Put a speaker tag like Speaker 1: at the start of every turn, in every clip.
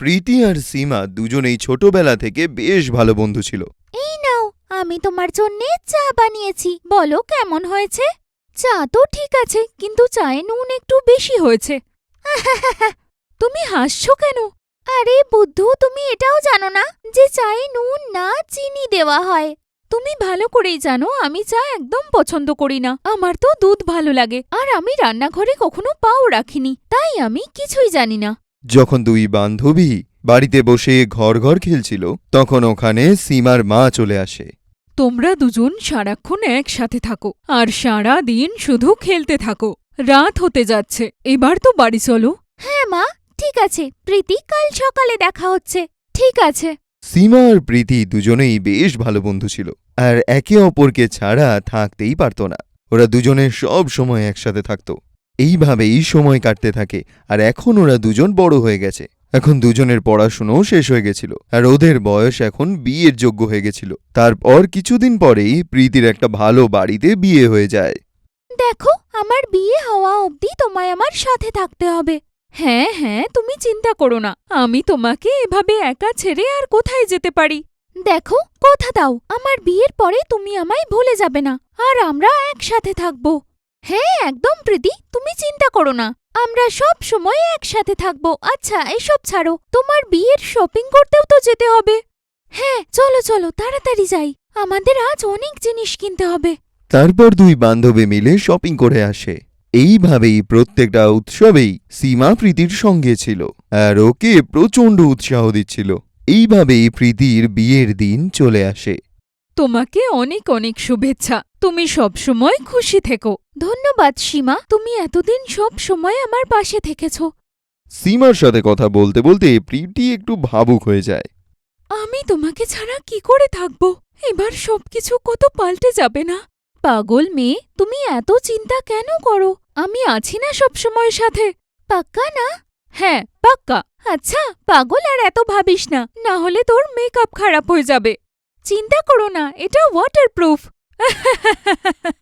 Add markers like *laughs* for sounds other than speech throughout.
Speaker 1: প্রীতি আর সীমা দুজনেই ছোটবেলা থেকে বেশ ভালো বন্ধু ছিল।
Speaker 2: এই নাও, আমি তোমার জন্যে চা বানিয়েছি। বলো কেমন হয়েছে? চা তো ঠিক আছে, কিন্তু চায়ে নুন একটু বেশি হয়েছে। তুমি হাসছো কেন? আরে বুদ্ধু, তুমি এটাও জানো না যে চায়ে নুন না চিনি দেওয়া হয়। তুমি ভালো করেই জানো, আমি চা একদম পছন্দ করি না। আমার তো দুধ ভালো লাগে, আর আমি রান্নাঘরে কখনো পাও রাখিনি, তাই আমি কিছুই জানি না।
Speaker 1: যখন দুই বান্ধবী বাড়িতে বসে ঘর ঘর খেলছিল তখন ওখানে সীমার মা চলে আসে।
Speaker 3: তোমরা দুজন সারাক্ষণ একসাথে থাকো আর সারা দিন শুধু খেলতে থাকো। রাত হতে যাচ্ছে এবার তো বাড়ি চলো।
Speaker 2: হ্যাঁ মা ঠিক আছে। প্রীতি কাল সকালে দেখা হচ্ছে। ঠিক আছে।
Speaker 1: সীমা আর প্রীতি দুজনেই বেশ ভালো বন্ধু ছিল আর একে অপরকে ছাড়া থাকতেই পারত না। ওরা দুজনে সব সময় একসাথে থাকত। এইভাবেই সময় কাটতে থাকে। আর এখন ওরা দুজন বড় হয়ে গেছে। এখন দুজনের পড়াশুনোও শেষ হয়ে গেছিল। আর ওদের বয়স এখন বিয়ের যোগ্য হয়ে গেছিল। তারপর কিছুদিন পরেই প্রীতির একটা ভালো বাড়িতে বিয়ে হয়ে যায়।
Speaker 2: দেখো, আমার বিয়ে হওয়া অবধি তোমায় আমার সাথে থাকতে হবে।
Speaker 3: হ্যাঁ হ্যাঁ তুমি চিন্তা করো না। আমি তোমাকে এভাবে একা ছেড়ে আর কোথায় যেতে পারি?
Speaker 2: দেখো, কথা দাও। আমার বিয়ের পরে তুমি আমায় ভুলে যাবে না। আর আমরা একসাথে থাকব। হ্যাঁ একদম প্রীতি, তুমি চিন্তা করো না। আমরা সব সময় একসাথে থাকব। আচ্ছা এসব ছাড়ো। তোমার বিয়ের শপিং করতেও তো যেতে হবে। হ্যাঁ চলো চলো, তাড়াতাড়ি যাই। আমাদের আজ অনেক জিনিস কিনতে হবে।
Speaker 1: তারপর দুই বান্ধবী মিলে শপিং করে আসে। এইভাবেই প্রত্যেকটা উৎসবেই সীমা প্রীতির সঙ্গে ছিল। আর ওকে প্রচণ্ড উৎসাহ দিচ্ছিল। এইভাবেই প্রীতির বিয়ের দিন চলে আসে।
Speaker 3: তোমাকে অনেক অনেক শুভেচ্ছা। তুমি সবসময় খুশি থেকো।
Speaker 2: ধন্যবাদ সীমা। তুমি এতদিন সব সময় আমার পাশে থেকেছ।
Speaker 1: সীমার সাথে কথা বলতে বলতে প্রীতি একটু ভাবুক হয়ে যায়।
Speaker 3: আমি তোমাকে ছাড়া কি করে থাকব? এবার সবকিছু কত পাল্টে যাবে না?
Speaker 2: পাগল মেয়ে তুমি এত চিন্তা কেন করো? আমি আছি না সব সময় সাথে। পাক্কা না?
Speaker 3: হ্যাঁ পাক্কা।
Speaker 2: আচ্ছা পাগল আর এত ভাবিস না।
Speaker 3: না হলে তোর মেকআপ খারাপ হয়ে যাবে।
Speaker 2: চিন্তা করো না, এটা ওয়াটারপ্রুফ *laughs*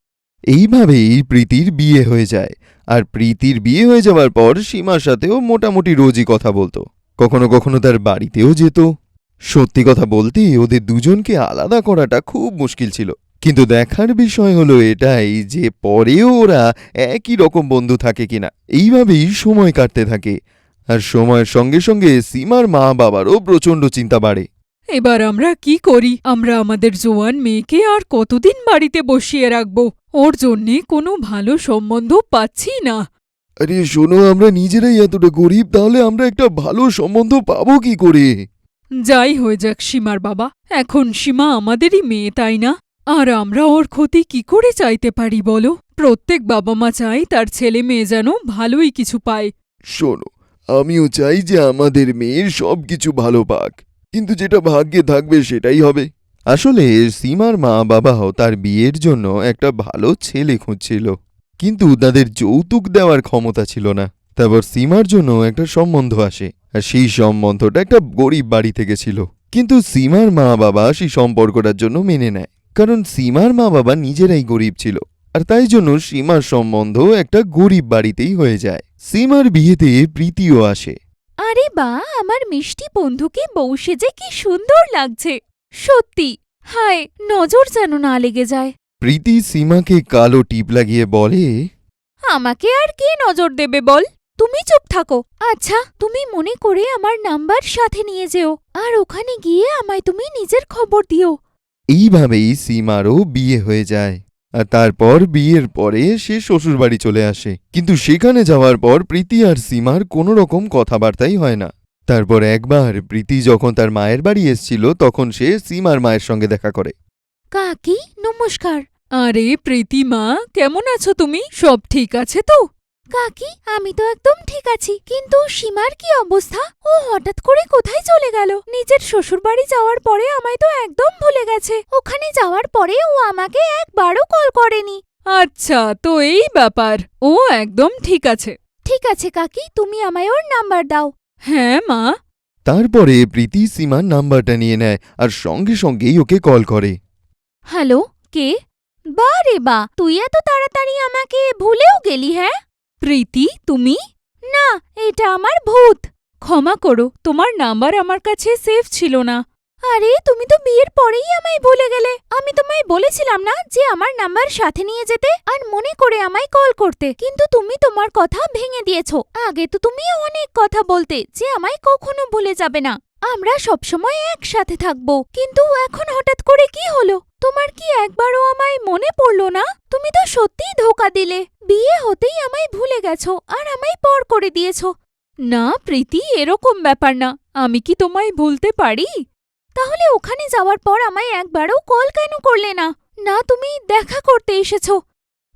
Speaker 1: এইভাবেই প্রীতির বিয়ে হয়ে যায়। আর প্রীতির বিয়ে হয়ে যাওয়ার পর সীমার সাথেও মোটামুটি রোজই কথা বলতো। কখনো কখনো তার বাড়িতেও যেত। সত্যি কথা বলতে ওদের দুজনকে আলাদা করাটা খুব মুশকিল ছিল। কিন্তু দেখার বিষয় হলো এটাই যে পরেও ওরা একই রকম বন্ধু থাকে কিনা, এইভাবেই সময় কাটতে থাকে। আর সময়ের সঙ্গে সঙ্গে সীমার মা বাবারও প্রচণ্ড চিন্তা বাড়ে।
Speaker 3: এবার আমরা কি করি? আমরা আমাদের জোয়ান মেয়েকে আর কতদিন বাড়িতে বসিয়ে রাখব? ওর জন্যে কোনো ভালো সম্বন্ধ পাচ্ছি না।
Speaker 1: আরে শোনো আমরা নিজেরাই এতটা গরিব তাহলে আমরা একটা ভালো সম্বন্ধ পাবো কি করে?
Speaker 3: যাই হয়ে যাক সীমার বাবা। এখন সীমা আমাদেরই মেয়ে তাই না? আর আমরা ওর ক্ষতি কি করে চাইতে পারি বলো? প্রত্যেক বাবা মা চাই তার ছেলে মেয়ে যেন ভালোই কিছু পায়।
Speaker 1: শোনো আমিও চাই যে আমাদের মেয়ের সব কিছু ভালো পাক। কিন্তু যেটা ভাগ্যে থাকবে সেটাই হবে। আসলে সীমার মা বাবাও তার বিয়ের জন্য একটা ভালো ছেলে খুঁজছিল। কিন্তু তাদের যৌতুক দেওয়ার ক্ষমতা ছিল না। তারপর সীমার জন্য একটা সম্বন্ধ আসে। আর সেই সম্বন্ধটা একটা গরিব বাড়ি থেকে ছিল। কিন্তু সীমার মা বাবা সেই সম্পর্কটার জন্য মেনে নেয়। কারণ সীমার মা বাবা নিজেরাই গরিব ছিল। আর তাই জন্য সীমার সম্বন্ধ একটা গরিব বাড়িতেই হয়ে যায়। সীমার বিয়েতে প্রীতিও আসে।
Speaker 2: আরে বা আমার মিষ্টি বন্ধুকে বউ সেজে কি সুন্দর লাগছে। সত্যি হায় নজর যেন না লেগে যায়।
Speaker 1: প্রীতি সীমাকে কালো টিপ লাগিয়ে বলে
Speaker 2: আমাকে আর কে নজর দেবে বল? তুমি চুপ থাকো। আচ্ছা তুমি মনে করে আমার নাম্বার সাথে নিয়ে যেও আর ওখানে গিয়ে আমায় তুমি নিজের খবর দিও।
Speaker 1: এইভাবেই সীমারও বিয়ে হয়ে যায়। আর তারপর বিয়ের পরে সে শ্বশুরবাড়ি চলে আসে। কিন্তু সেখানে যাওয়ার পর প্রীতি আর সীমার কোনো রকম কথাবার্তাই হয় না। তারপর একবার প্রীতি যখন তার মায়ের বাড়ি এসছিল, তখন সে সীমার মায়ের সঙ্গে দেখা করে।
Speaker 2: কাকি, নমস্কার।
Speaker 3: আরে প্রীতিমা কেমন আছো তুমি? সব ঠিক আছে তো?
Speaker 2: কাকি আমি তো একদম ঠিক আছি কিন্তু সীমার কি অবস্থা? ও হঠাৎ করে কোথায় চলে গেল? নিজের শ্বশুরবাড়ি যাওয়ার পরে আমায় তো একদম ভুলে গেছে। ওখানে যাওয়ার পরে ও আমাকে একবারও কল করেনি।
Speaker 3: আচ্ছা তো এই ব্যাপার। ও একদম ঠিক আছে।
Speaker 2: ঠিক আছে কাকি তুমি আমায় ওর নাম্বার দাও।
Speaker 3: হ্যাঁ মা।
Speaker 1: তারপরে প্রীতি সীমার নাম্বারটা নিয়ে নেয় আর সঙ্গে সঙ্গেই ওকে কল করে।
Speaker 2: হ্যালো কে? বা রে বা তুই এত তাড়াতাড়ি আমাকে ভুলেও গেলি হ্যাঁ?
Speaker 3: প্রীতি, তুমি?
Speaker 2: না, এটা আমার ভূত।
Speaker 3: ক্ষমা করো, তোমার নাম্বার আমার কাছে সেফ ছিল না।
Speaker 2: আরে, তুমি তো বিয়ের পরেই আমায় ভুলে গেলে। আমি তোমায় বলেছিলাম না যে আমার নাম্বার সাথে নিয়ে যেতে আর মনে করে আমায় কল করতে। কিন্তু তুমি তোমার কথা ভেঙে দিয়েছ। আগে তো তুমি অনেক কথা বলতে যে আমায় কখনো ভুলে যাবে না। আমরা সবসময় একসাথে থাকব। কিন্তু এখন হঠাৎ করে কি হলো? তোমার কি একবারও আমায় মনে পড়ল না? তুমি তো সত্যিই ধোকা দিলে। বিয়ে হতেই আমায় ভুলে গেছো আর আমায় পর করে দিয়েছ।
Speaker 3: না, প্রীতি, এরকম ব্যাপার না। আমি কি তোমায় ভুলতে পারি?
Speaker 2: তাহলে ওখানে যাওয়ার পর আমায় একবারও কল কেন করলে না? না, তুমি দেখা করতে এসেছ।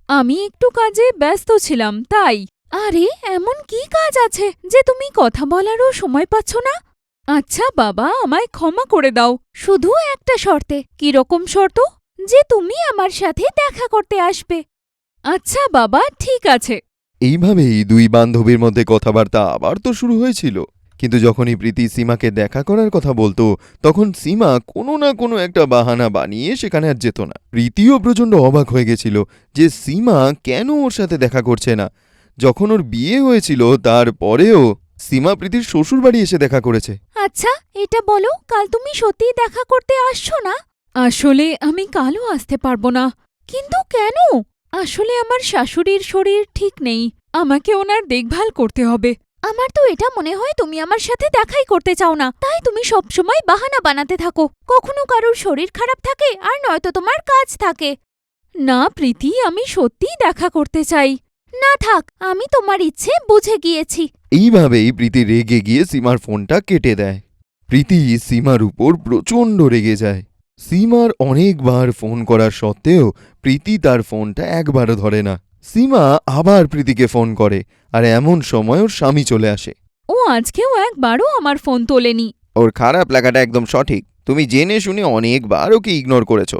Speaker 3: আমি একটু কাজে ব্যস্ত ছিলাম, তাই।
Speaker 2: আরে, এমন কি কাজ আছে যে তুমি কথা বলারও সময় পাচ্ছ না?
Speaker 3: আচ্ছা বাবা, আমায় ক্ষমা করে দাও।
Speaker 2: শুধু একটা শর্তে।
Speaker 3: কীরকম শর্ত?
Speaker 2: যে তুমি আমার সাথে দেখা করতে আসবে।
Speaker 3: আচ্ছা বাবা, ঠিক আছে।
Speaker 1: এইভাবেই দুই বান্ধবীর মধ্যে কথাবার্তা আবার তো শুরু হয়েছিল। কিন্তু যখনই প্রীতি সীমাকে দেখা করার কথা বলতো, তখন সীমা কোনো না কোনো একটা বাহানা বানিয়ে সেখানে আর যেত না। প্রীতিও প্রচণ্ড অবাক হয়ে গেছিল যে সীমা কেন ওর সাথে দেখা করছে না। যখন ওর বিয়ে হয়েছিল, তারপরেও সীমা প্রীতির শ্বশুরবাড়ি এসে দেখা করেছে।
Speaker 2: আচ্ছা এটা বলো কাল তুমি সত্যিই দেখা করতে আসছো না?
Speaker 3: আসলে আমি কালও আসতে পারব না।
Speaker 2: কিন্তু কেন?
Speaker 3: আসলে আমার শাশুড়ির শরীর ঠিক নেই। আমাকে ওনার দেখভাল করতে হবে।
Speaker 2: আমার তো এটা মনে হয় তুমি আমার সাথে দেখাই করতে চাও না। তাই তুমি সবসময় বাহানা বানাতে থাকো। কখনো কারোর শরীর খারাপ থাকে আর নয়তো তোমার কাজ থাকে।
Speaker 3: না প্রীতি আমি সত্যিই দেখা করতে চাই।
Speaker 2: না থাক আমি তোমার ইচ্ছে বুঝে গিয়েছি।
Speaker 1: এইভাবেই প্রীতি রেগে গিয়ে সীমার ফোনটা কেটে দেয়। প্রীতি সীমার উপর প্রচণ্ড রেগে যায়। সীমার অনেকবার ফোন করার সত্ত্বেও প্রীতি তার ফোনটা একবারও ধরে না। সীমা আবার প্রীতিকে ফোন করে আর এমন সময় ওর স্বামী চলে আসে।
Speaker 3: ও আজকেও একবারও আমার ফোন তোলেনি।
Speaker 1: ওর খারাপ লাগাটা একদম সঠিক। তুমি জেনে শুনে অনেকবার ওকে ইগনোর করেছ।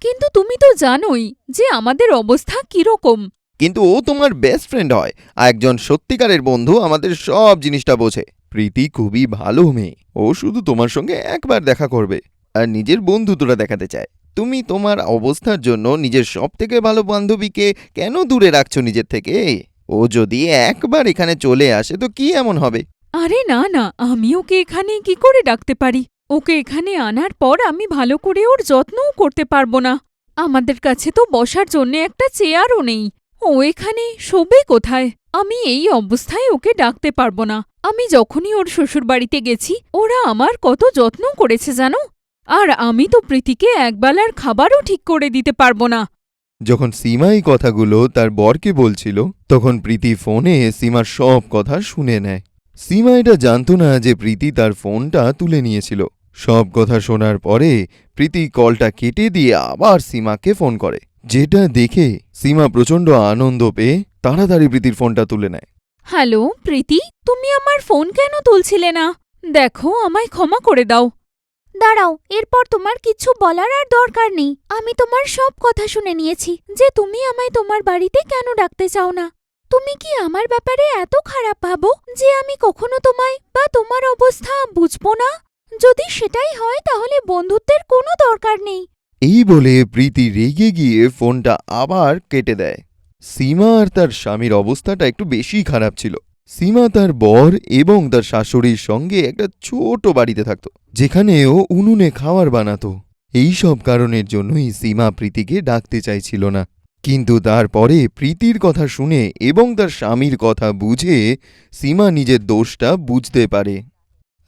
Speaker 3: কিন্তু তুমি তো জানোই যে আমাদের অবস্থা কীরকম।
Speaker 1: কিন্তু ও তোমার বেস্ট ফ্রেন্ড হয়। আর একজন সত্যিকারের বন্ধু আমাদের সব জিনিসটা বোঝে। প্রীতি খুবই ভালো মেয়ে। ও শুধু তোমার সঙ্গে একবার দেখা করবে। আর নিজের বন্ধুত্বটা দেখাতে চায়। তুমি তোমার অবস্থার জন্য নিজের সব থেকে ভালো বান্ধবীকে কেন দূরে রাখছো নিজের থেকে? ও যদি একবার এখানে চলে আসে তো কি এমন হবে?
Speaker 3: আরে না না, আমি ওকে এখানে কি করে ডাকতে পারি? ওকে এখানে আনার পর আমি ভালো করে ওর যত্নও করতে পারব না। আমাদের কাছে তো বসার জন্যে একটা চেয়ারও নেই। ও এখানে শোবে কোথায়? আমি এই অবস্থায় ওকে ডাকতে পারব না। আমি যখনই ওর শ্বশুরবাড়িতে গেছি, ওরা আমার কত যত্ন করেছে জানো? আর আমি তো প্রীতিকে একবেলার খাবারও ঠিক করে দিতে পারব না।
Speaker 1: যখন সীমা এই কথাগুলো তার বরকে বলছিল, তখন প্রীতি ফোনে সীমার সব কথা শুনে নেয়। সীমা এটা জানত না যে প্রীতি তার ফোনটা তুলে নিয়েছিল। সব কথা শোনার পরে প্রীতি কলটা কেটে দিয়ে আবার সীমাকে ফোন করে। যেটা দেখে সীমা প্রচণ্ড আনন্দ পেয়ে তাড়াতাড়ি প্রীতির ফোনটা তুলে নেয়।
Speaker 3: হ্যালো প্রীতি তুমি আমার ফোন কেন তুলছিলে না? দেখো আমায় ক্ষমা করে দাও।
Speaker 2: দাঁড়াও এরপর তোমার কিছু বলার আর দরকার নেই। আমি তোমার সব কথা শুনে নিয়েছি যে তুমি আমায় তোমার বাড়িতে কেন ডাকতে চাও না? তুমি কি আমার ব্যাপারে এত খারাপ ভাবো যে আমি কখনো তোমায় বা তোমার অবস্থা বুঝব না? যদি সেটাই হয় তাহলে বন্ধুত্বের কোনো দরকার নেই।
Speaker 1: এই বলে প্রীতি রেগে গিয়ে ফোনটা আবার কেটে দেয়। সীমা আর তার স্বামীর অবস্থাটা একটু বেশি খারাপ ছিল। সীমা তার বর এবং তার শাশুড়ির সঙ্গে একটা ছোট বাড়িতে থাকত, যেখানে ও উনুনে খাওয়ার বানাতো। এই সব কারণের জন্যই সীমা প্রীতিকে ডাকতে চাইছিল না। কিন্তু তারপরে প্রীতির কথা শুনে এবং তার স্বামীর কথা বুঝে সীমা নিজের দোষটা বুঝতে পারে।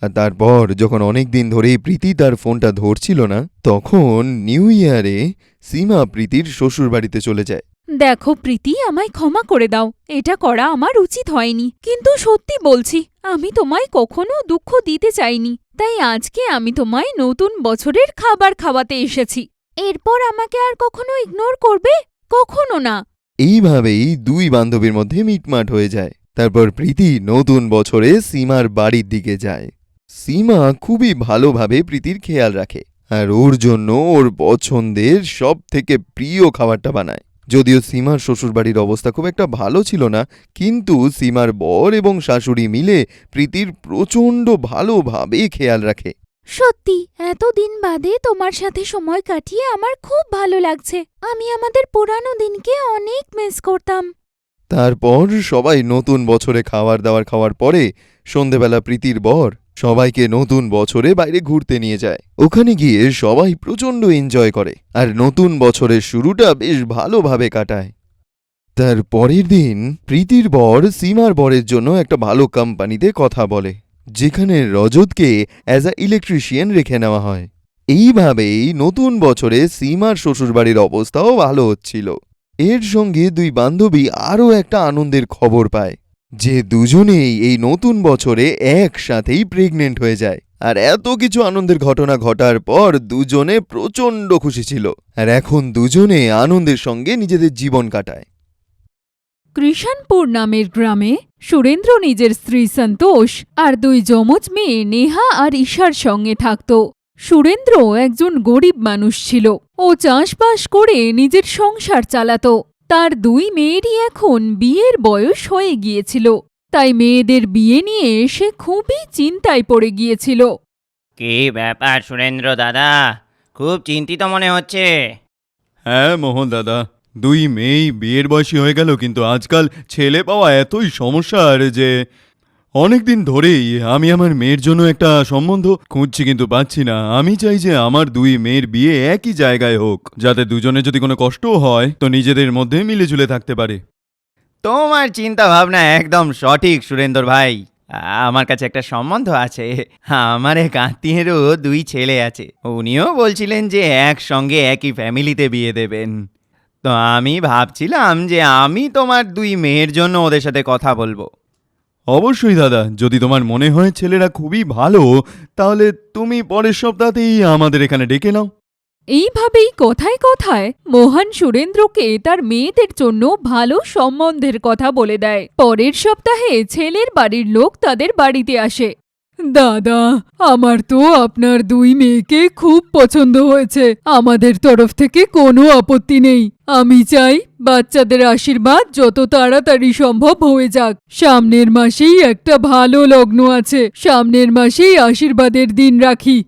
Speaker 1: আর তারপর যখন অনেক দিন ধরে প্রীতি তার ফোনটা ধরছিল না তখন নিউ ইয়ারে সীমা প্রীতির শ্বশুরবাড়িতে চলে যায়।
Speaker 3: দেখো প্রীতি আমায় ক্ষমা করে দাও। এটা করা আমার উচিত হয়নি। কিন্তু সত্যি বলছি আমি তোমায় কখনো দুঃখ দিতে চাইনি। তাই আজকে আমি তোমায় নতুন বছরের খাবার খাওয়াতে এসেছি।
Speaker 2: এরপর আমাকে আর কখনো ইগনোর করবে?
Speaker 3: কখনো না।
Speaker 1: এইভাবেই দুই বান্ধবীর মধ্যে মিটমাট হয়ে যায়। তারপর প্রীতি নতুন বছরে সীমার বাড়ির দিকে যায়। সীমা খুবই ভালোভাবে প্রীতির খেয়াল রাখে আর ওর জন্য ওর পছন্দের সব থেকে প্রিয় খাবারটা বানায়। যদিও সীমার শ্বশুরবাড়ির অবস্থা খুব একটা ভালো ছিল না কিন্তু সীমার বর এবং শাশুড়ি মিলে প্রীতির প্রচণ্ড ভালোভাবে খেয়াল রাখে।
Speaker 2: সত্যি এতদিন বাদে তোমার সাথে সময় কাটিয়ে আমার খুব ভালো লাগছে। আমি আমাদের পুরানো দিনকে অনেক মিস করতাম।
Speaker 1: তারপর সবাই নতুন বছরে খাবার দাবার খাওয়ার পরে সন্ধেবেলা প্রীতির বর সবাইকে নতুন বছরে বাইরে ঘুরতে নিয়ে যায়। ওখানে গিয়ে সবাই প্রচণ্ড এনজয় করে, আর নতুন বছরের শুরুটা বেশ ভালোভাবে কাটায়। তার পরের দিন প্রীতির বর সীমার বরের জন্য একটা ভালো কোম্পানিতে কথা বলে, যেখানে রজতকে অ্যাজ আ ইলেকট্রিশিয়ান রেখে নেওয়া হয়। এইভাবেই নতুন বছরে সীমার শ্বশুরবাড়ির অবস্থাও ভালো হচ্ছিল। এর সঙ্গে দুই বান্ধবী আরও একটা আনন্দের খবর পায়। যে দুজনেই এই নতুন বছরে একসাথেই প্রেগনেন্ট হয়ে যায়। আর এত কিছু আনন্দের ঘটনা ঘটার পর দুজনে প্রচণ্ড খুশি ছিল। আর এখন দুজনে আনন্দের সঙ্গে নিজেদের জীবন কাটায়।
Speaker 3: কৃষাণপুর নামের গ্রামে সুরেন্দ্র নিজের স্ত্রী সন্তোষ আর দুই যমজ মেয়ে নেহা আর ঈশার সঙ্গে থাকত। সুরেন্দ্র একজন গরিব মানুষ ছিল। ও চাষবাস করে নিজের সংসার চালাত। তার দুই মেয়েরই এখন বিয়ের বয়স হয়ে গিয়েছিল। তাই মেয়েদের বিয়ে নিয়ে সে খুবই চিন্তায় পড়ে গিয়েছিল।
Speaker 4: কি ব্যাপার সুরেন্দ্র দাদা? খুব চিন্তিত মনে হচ্ছে।
Speaker 5: হ্যাঁ মোহন দাদা। দুই মেয়েই বিয়ের বয়সী হয়ে গেল কিন্তু আজকাল ছেলে পাওয়া এতই সমস্যার যে অনেক দিন ধরেই আমি আমার মেয়ের জন্য একটা সম্বন্ধ খুঁজছি কিন্তু পাচ্ছি না। আমি চাই যে আমার দুই মেয়ের বিয়ে একই জায়গায় হোক, যাতে দুজনে যদি কোনো কষ্টও হয়, তো নিজেদের মধ্যে মিলেঝুলে থাকতে পারে।
Speaker 4: তোমার চিন্তা ভাবনা একদম সঠিক, সুরেন্দ্র ভাই। আমার কাছে একটা সম্বন্ধ আছে। আমার এক আত্মীয়েরও দুই ছেলে আছে। উনিও বলছিলেন যে একসঙ্গে একই ফ্যামিলিতে বিয়ে দেবেন। তো আমি ভাবছিলাম যে আমি তোমার দুই মেয়ের জন্য ওদের সাথে কথা বলব।
Speaker 5: অবশ্যই দাদা, যদি তোমার মনে হয় ছেলেরা খুবই ভালো, তাহলে তুমি পরের সপ্তাহতেই আমাদের এখানে ডেকে নাও।
Speaker 3: এইভাবেই কথায় কথায় মোহন সুরেন্দ্রকে তার মেয়েদের জন্য ভালো সম্বন্ধের কথা বলে দেয়। পরের সপ্তাহে ছেলের বাড়ির লোক তাদের বাড়িতে আসে। দাদা, আমার তো আপনার দুই মেয়েকে খুব পছন্দ হয়েছে। আমাদের তরফ থেকে কোনো আপত্তি নেই। আমি চাই বাচ্চাদের আশীর্বাদ যত তাড়াতাড়ি সম্ভব হয়ে যাক। সামনের মাসেই একটা ভালো লগ্ন আছে। সামনের মাসেই আশীর্বাদের দিন রাখি।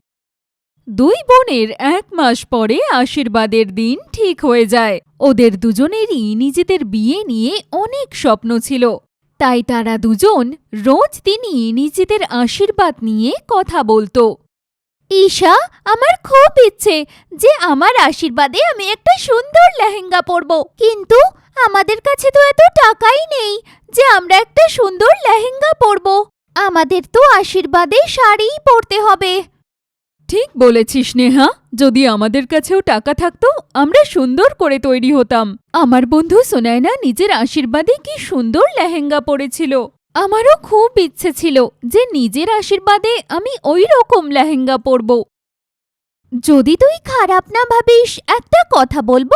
Speaker 3: দুই বোনের এক মাস পরে আশীর্বাদের দিন ঠিক হয়ে যায়। ওদের দুজনেরই নিজেদের বিয়ে নিয়ে অনেক স্বপ্ন ছিল। তাই তারা দুজন রোজ দিনই নিজেদের আশীর্বাদ নিয়ে কথা বলতো।
Speaker 2: ঈশা, আমার খুব ইচ্ছে যে আমার আশীর্বাদে আমি একটা সুন্দর লেহেঙ্গা পরব। কিন্তু আমাদের কাছে তো এত টাকাই নেই যে আমরা একটা সুন্দর লেহেঙ্গা পরব। আমাদের তো আশীর্বাদে শাড়িই পরতে হবে।
Speaker 3: ঠিক বলেছিস নেহা যদি আমাদের কাছেও টাকা থাকতো, আমরা সুন্দর করে তৈরি হতাম। আমার বন্ধু সোনায়না নিজের আশীর্বাদে কি সুন্দর লেহেঙ্গা পরেছিল। আমারও খুব ইচ্ছে ছিল যে নিজের আশীর্বাদে আমি ওই রকম লেহেঙ্গা পরব।
Speaker 2: যদি তুই খারাপ না ভাবিস, একটা কথা বলব?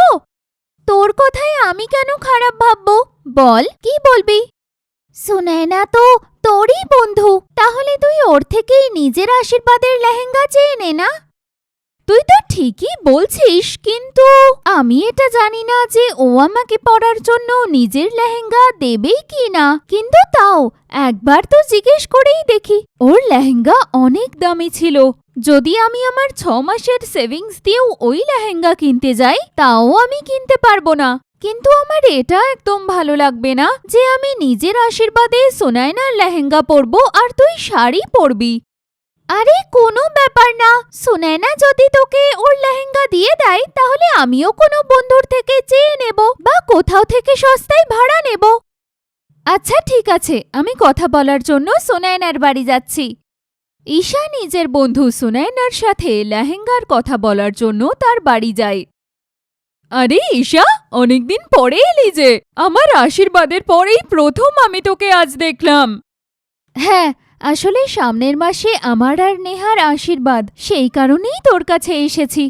Speaker 2: তোর কথায় আমি কেন খারাপ ভাববো? বল, কি বলবি? সুনায়না তো তোরই বন্ধু। তাহলে তুই ওর থেকেই নিজের আশীর্বাদের লেহেঙ্গা চেয়ে নে না? তুই তো ঠিকই বলছিস, কিন্তু আমি এটা জানি না যে ও আমাকে পরার জন্য নিজের লেহেঙ্গা দেবেই কি না। কিন্তু তাও একবার তো জিজ্ঞেস করেই দেখি, ওর লেহেঙ্গা অনেক দামি ছিল। যদি আমি আমার ছ মাসের সেভিংস দিয়েও ওই লেহেঙ্গা কিনতে যাই, তাও আমি কিনতে পারব না। কিন্তু আমার এটা একদম ভালো লাগবে না যে আমি নিজের আশীর্বাদে সোনায়নার লেহেঙ্গা পরবো আর তুই শাড়ি পরবি। আরে কোনো ব্যাপার না সোনায়না যদি তোকে ওর লেহেঙ্গা দিয়ে দেয়, তাহলে আমিও কোনো বন্ধুর থেকে চেয়ে নেব বা কোথাও থেকে সস্তায় ভাড়া নেব। আচ্ছা ঠিক আছে, আমি কথা বলার জন্য সোনায়নার বাড়ি যাচ্ছি। ঈশা নিজের বন্ধু সুনায়নার সাথে লেহেঙ্গার কথা বলার জন্য তার বাড়ি যায়।
Speaker 3: আরে ঈশা অনেকদিন পরে এলি যে। আমার আশীর্বাদের পরেই প্রথম আমি তোকে আজ দেখলাম।
Speaker 2: হ্যাঁ আসলে সামনের মাসে আমার আর নেহার আশীর্বাদ সেই কারণেই তোর কাছে এসেছি।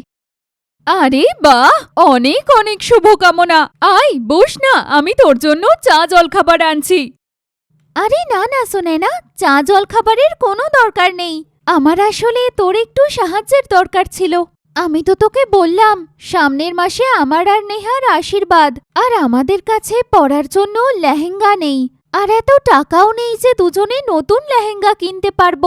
Speaker 3: আরে বাহ অনেক অনেক শুভকামনা। আয় বস না আমি তোর জন্য চা জলখাবার আনছি।
Speaker 2: আরে না না শোনে না চা জল খাবারের কোনো দরকার নেই। আমার আসলে তোর একটু সাহায্যের দরকার ছিল। আমি তো তোকে বললাম, সামনের মাসে আমার আর নেহার আশীর্বাদ, আর আমাদের কাছে পরার জন্য লেহেঙ্গা নেই, আর এত টাকাও নেই যে দুজনে নতুন লেহেঙ্গা কিনতে পারব।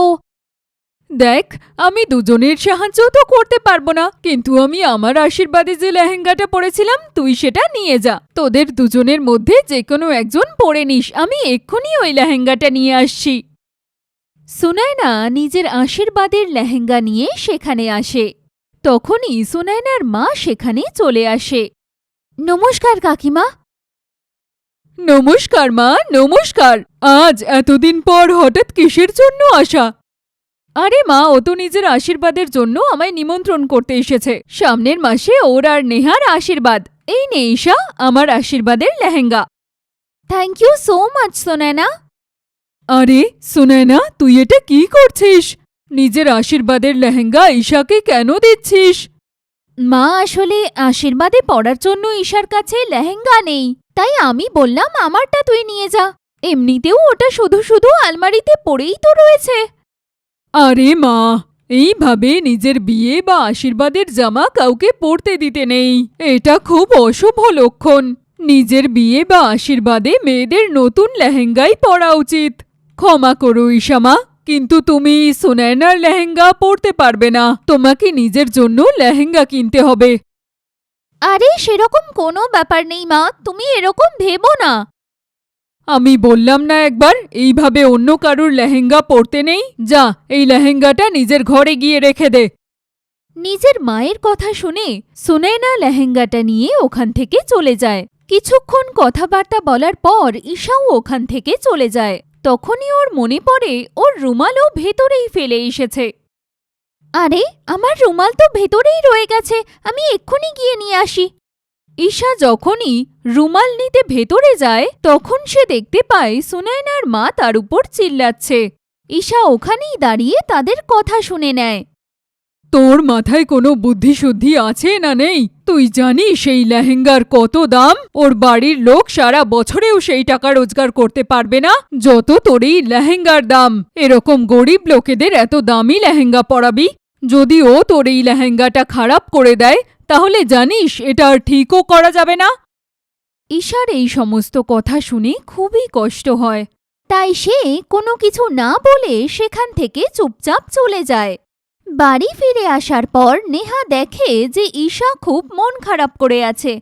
Speaker 3: দেখ, আমি দুজনের সাহায্য তো করতে পারব না, কিন্তু আমি আমার আশীর্বাদে যে লেহেঙ্গাটা পরেছিলাম, তুই সেটা নিয়ে যা। তোদের দুজনের মধ্যে যে কোনো একজন পরে নিস, আমি এক্ষুনি ওই লেহেঙ্গাটা নিয়ে আসছি।
Speaker 2: সুনায়না নিজের আশীর্বাদের লেহেঙ্গা নিয়ে সেখানে আসে। তখনই সুনায়নার মা সেখানে চলে আসে। নমস্কার, কাকিমা।
Speaker 3: নমস্কার, মা, নমস্কার। আজ এতদিন পর হঠাৎ কিসের জন্য আসা? আরে মা, ও তো নিজের আশীর্বাদের জন্য আমায় নিমন্ত্রণ করতে এসেছে। সামনের মাসে ওর আর নেহার আশীর্বাদ। এই নে ঈশা, আমার আশীর্বাদের lehenga.
Speaker 2: Thank you so much, Sonayna.
Speaker 3: আরে, সুনায়না, তুই এটা কি করছিস? নিজের আশীর্বাদের লেহেঙ্গা ঈশাকে কেন দিচ্ছিস?
Speaker 2: মা আসলে আশীর্বাদে পড়ার জন্য ঈশার কাছে লেহেঙ্গা নেই তাই আমি বললাম আমারটা তুই নিয়ে যা। এমনিতেও ওটা শুধু শুধু আলমারিতে পড়েই তো রয়েছে।
Speaker 3: আরে মা এইভাবে নিজের বিয়ে বা আশীর্বাদের জামা কাউকে পরতে দিতে নেই। এটা খুব অশুভ লক্ষণ। নিজের বিয়ে বা আশীর্বাদে মেয়েদের নতুন লেহেঙ্গাই পরা উচিত। ক্ষমা করো ঈশামা কিন্তু তুমি সুনয়নার লেহেঙ্গা পরতে পারবে না। তোমাকে নিজের জন্য লেহেঙ্গা কিনতে হবে।
Speaker 2: আরে সেরকম কোনো ব্যাপার নেই মা তুমি এরকম ভেবো না।
Speaker 3: আমি বললাম না একবার এইভাবে অন্য কারুর লেহেঙ্গা পরতে নেই। যা এই লেহেঙ্গাটা নিজের ঘরে গিয়ে রেখে দে।
Speaker 2: নিজের মায়ের কথা শুনে সুনয়না লেহেঙ্গাটা নিয়ে ওখান থেকে চলে যায়। কিছুক্ষণ কথাবার্তা বলার পর ঈশাও ওখান থেকে চলে যায়। তখনই ওর মনে পড়ে, ওর রুমালও ভেতরেই ফেলে এসেছে। আরে, আমার রুমাল তো ভেতরেই রয়ে গেছে, আমি এক্ষুনি গিয়ে নিয়ে আসি। ঈশা যখনই রুমাল নিতে ভেতরে যায়, তখন সে দেখতে পায় সুনয়নার মা তার উপর চিল্লাচ্ছে। ঈশা ওখানেই দাঁড়িয়ে তাদের কথা শুনে নেয়।
Speaker 3: তোর মাথায় কোনো বুদ্ধিশুদ্ধি আছে না নেই? তুই জানিস সেই লেহেঙ্গার কত দাম? ওর বাড়ির লোক সারা বছরেও সেই টাকা রোজগার করতে পারবে না। যত তোর এই লেহেঙ্গার দাম। এরকম গরিব লোকেদের এত দামি লেহেঙ্গা পরাবি? যদি ও তোর এই লেহেঙ্গাটা খারাপ করে দেয়, তাহলে জানিস এটা আর ঠিকও করা যাবে না।
Speaker 2: ঈশার এই সমস্ত কথা শুনে খুবই কষ্ট হয়। তাই সে কোনো কিছু না বলে সেখান থেকে চুপচাপ চলে যায়। বাড়ি ফিরে আসার পর নেহা দেখে যে ঈশা খুব মন খারাপ করে আছে।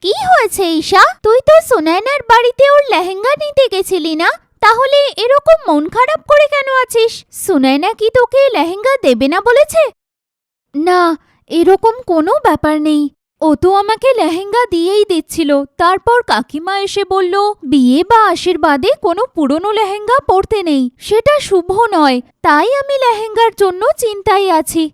Speaker 2: কি হয়েছে ঈশা? তুই তো সুনায়নার বাড়িতে ওর লেহেঙ্গা নিতে গেছিলি না? তাহলে এরকম মন খারাপ করে কেন আছিস? সুনায়না কি তোকে লেহেঙ্গা দেবে না বলেছে? না, এরকম কোনো ব্যাপার নেই। ও তো আমাকে লেহেঙ্গা দিয়েই দিচ্ছিল। তারপর কাকিমা এসে বলল, বিয়ে বা আশীর্বাদে কোনো পুরনো লেহেঙ্গা পরতে নেই। সেটা শুভ নয়। তাই আমি লেহেঙ্গার জন্য চিন্তায় আছি।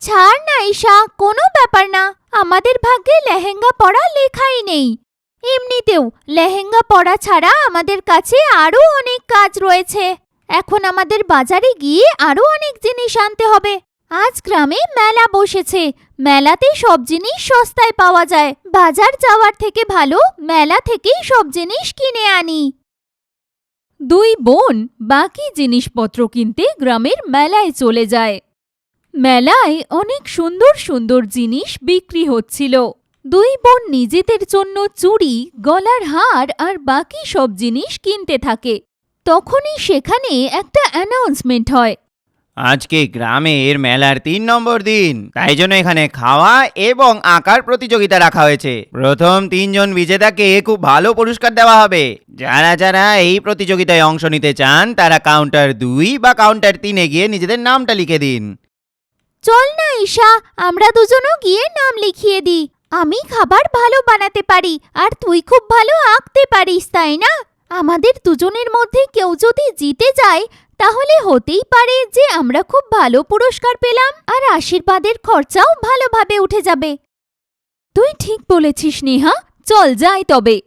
Speaker 2: ছাড় না ঈশা, কোনো ব্যাপার না। আমাদের ভাগ্যে লেহেঙ্গা পরা লেখাই নেই। এমনিতেও লেহেঙ্গা পরা ছাড়া আমাদের কাছে আরও অনেক কাজ রয়েছে। এখন আমাদের বাজারে গিয়ে আরও অনেক জিনিস আনতে হবে। আজ গ্রামে মেলা বসেছে। মেলাতে সব জিনিস সস্তায় পাওয়া যায়। বাজার যাওয়ার থেকে ভালো, মেলা থেকেই সব জিনিস কিনে আনি।
Speaker 3: দুই বোন বাকি জিনিসপত্র কিনতে গ্রামের মেলায় চলে যায়। মেলায় অনেক সুন্দর সুন্দর জিনিস বিক্রি হচ্ছিল। দুই বোন নিজেদের জন্য চুড়ি, গলার হার আর বাকি সব জিনিস কিনতে থাকে। তখনই সেখানে একটা অ্যানাউন্সমেন্ট হয়।
Speaker 4: আজকে গ্রামের মেলার তিন নম্বর দিন। তাই জন্য এখানে খাওয়া এবং আঁকার প্রতিযোগিতা রাখা হয়েছে। প্রথম তিনজন বিজেতাকে খুব ভালো পুরস্কার দেওয়া হবে। যারা যারা এই প্রতিযোগিতায় অংশ নিতে চান, তারা কাউন্টার দুই বা কাউন্টার তিনে গিয়ে নিজেদের নামটা লিখে দিন।
Speaker 2: চল না ঈশা, আমরা দুজনও গিয়ে নাম লিখিয়ে দিই। আমি খাবার ভালো বানাতে পারি আর তুই খুব ভালো আঁকতে পারিস, তাই না? আমাদের দুজনের মধ্যে কেউ যদি জিতে যায় তাহলে হতেই পারে যে আমরা খুব ভালো পুরস্কার পেলাম আর আশীর্বাদের খরচাও ভালোভাবে উঠে যাবে।
Speaker 3: তুই ঠিক বলেছিস, নেহা। চল যাই তবে।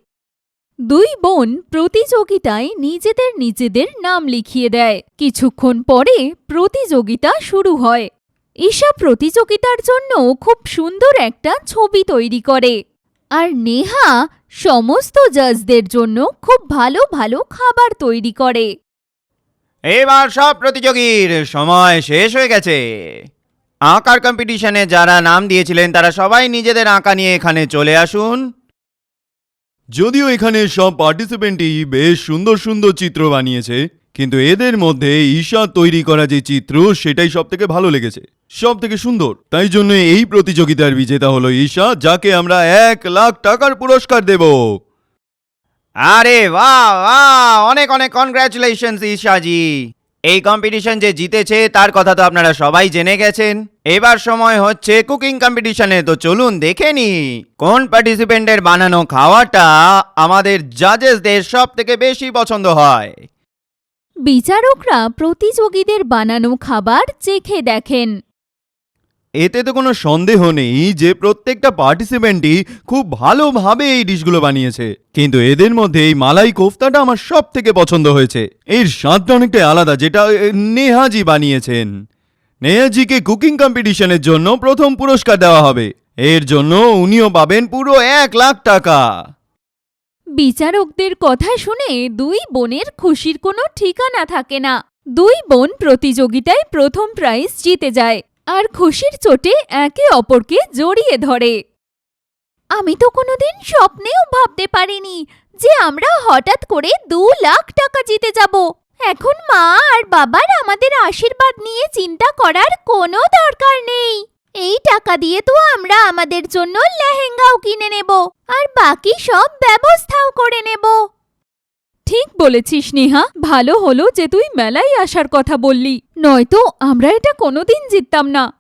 Speaker 3: দুই বোন প্রতিযোগিতায় নিজেদের নিজেদের নাম লিখিয়ে দেয়। কিছুক্ষণ পরে প্রতিযোগিতা শুরু হয়। ঈশা প্রতিযোগিতার জন্য খুব সুন্দর একটা ছবি তৈরি করে। আর নেহা সমস্ত জাজদের জন্য খুব ভালো ভালো খাবার তৈরি করে।
Speaker 4: এবার সব প্রতিযোগীর সময় শেষ হয়ে গেছে। আঁকার কম্পিটিশনে যারা নাম দিয়েছিলেন, তারা সবাই নিজেদের আঁকা নিয়ে এখানে চলে আসুন।
Speaker 5: যদিও এখানে সব পার্টিসিপেন্টই বেশ সুন্দর সুন্দর চিত্র বানিয়েছে,
Speaker 1: কিন্তু এদের মধ্যে ঈশা তৈরি করা যে চিত্র, সেটাই সব থেকে ভালো লেগেছে। সব থেকে সুন্দর। তাই জন্য এই প্রতিযোগিতার বিজেতা হলো ঈশা, যাকে আমরা এক লাখ টাকার পুরস্কার দেব।
Speaker 4: আরে বাহ অনেক অনেক কনগ্রাচুলেশনস ঈশাজি। এই কম্পিটিশন যে জিতেছে, তার কথা তো আপনারা সবাই জেনে গেছেন। এবার সময় হচ্ছে কুকিং কম্পিটিশনে তো চলুন দেখে নি। কোন পার্টিসিপেন্টের বানানো খাওয়াটা আমাদের জাজেসদের সব থেকে বেশি পছন্দ হয়?
Speaker 2: বিচারকরা প্রতিযোগীদের বানানো খাবার চেখে দেখেন।
Speaker 1: এতে তো কোনো সন্দেহ নেই যে প্রত্যেকটা পার্টিসিপেন্টই খুব ভালোভাবে এই ডিশগুলো বানিয়েছে। কিন্তু এদের মধ্যে এই মালাই কোফতাটা আমার সব থেকে পছন্দ হয়েছে। এর স্বাদটা অনেকটাই আলাদা, যেটা নেহাজি বানিয়েছেন। নেহাজিকে কুকিং কম্পিটিশনের জন্য প্রথম পুরস্কার দেওয়া হবে। এর জন্য উনিও পাবেন পুরো এক লাখ টাকা।
Speaker 2: বিচারকদের কথা শুনে দুই বোনের খুশির কোনো ঠিকানা থাকে না। দুই বোন প্রতিযোগিতায় প্রথম প্রাইজ জিতে যায়। আর খুশির চোটে একে অপরকে জড়িয়ে ধরে। আমি তো কোনোদিন স্বপ্নেও ভাবতে পারিনি যে আমরা হঠাৎ করে দু লাখ টাকা জিতে যাব। এখন মা আর বাবার আমাদের আশীর্বাদ নিয়ে চিন্তা করার কোনো দরকার নেই। এই টাকা দিয়ে তো আমরা আমাদের জন্য লেহেঙ্গাও কিনে নেব আর বাকি সব ব্যবস্থাও করে নেব।
Speaker 6: ঠিক বলেছিস, নেহা। ভালো হলো যে তুই মেলায় আসার কথা বললি। নয়তো আমরা এটা কোনোদিন জিততাম না।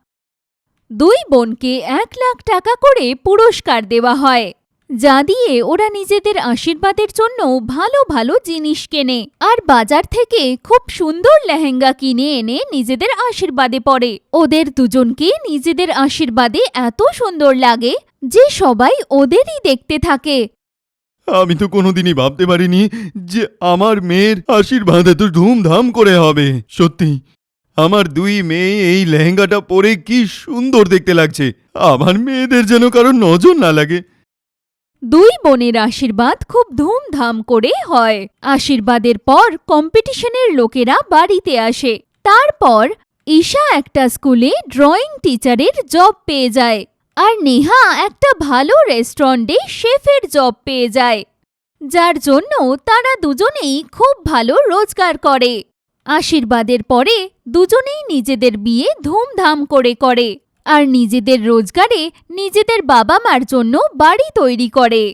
Speaker 2: দুই বোনকে এক লাখ টাকা করে পুরস্কার দেওয়া হয়। যা দিয়ে ওরা নিজেদের আশীর্বাদের জন্য ভালো ভালো জিনিস কেনে। আর বাজার থেকে খুব সুন্দর লেহেঙ্গা কিনে এনে নিজেদের আশীর্বাদে পড়ে। ওদের দুজনকে নিজেদের আশীর্বাদে এত সুন্দর লাগে যে সবাই ওদেরই দেখতে থাকে।
Speaker 1: আমি তো কোনোদিনই ভাবতে পারিনি যে আমার মেয়ের আশীর্বাদ এত ধুমধাম করে হবে। সত্যি, আমার দুই মেয়ে এই লেহেঙ্গাটা পরে কি সুন্দর দেখতে লাগছে। আমার মেয়েদের যেন কারও নজর না লাগে।
Speaker 2: দুই বোনের আশীর্বাদ খুব ধুমধাম করে হয়। আশীর্বাদের পর কম্পিটিশনের লোকেরা বাড়িতে আসে। তারপর ঈশা একটা স্কুলে ড্রয়িং টিচারের জব পেয়ে যায়। আর নেহা একটা ভালো রেস্টুরেন্টে শেফের জব পেয়ে যায়। যার জন্য তারা দুজনেই খুব ভালো রোজগার করে। আশীর্বাদের পরে দুজনেই নিজেদের বিয়ে ধুমধাম করে করে। আর নিজেদের রোজগারে নিজেদের বাবা মার জন্য বাড়ি তৈরি করে।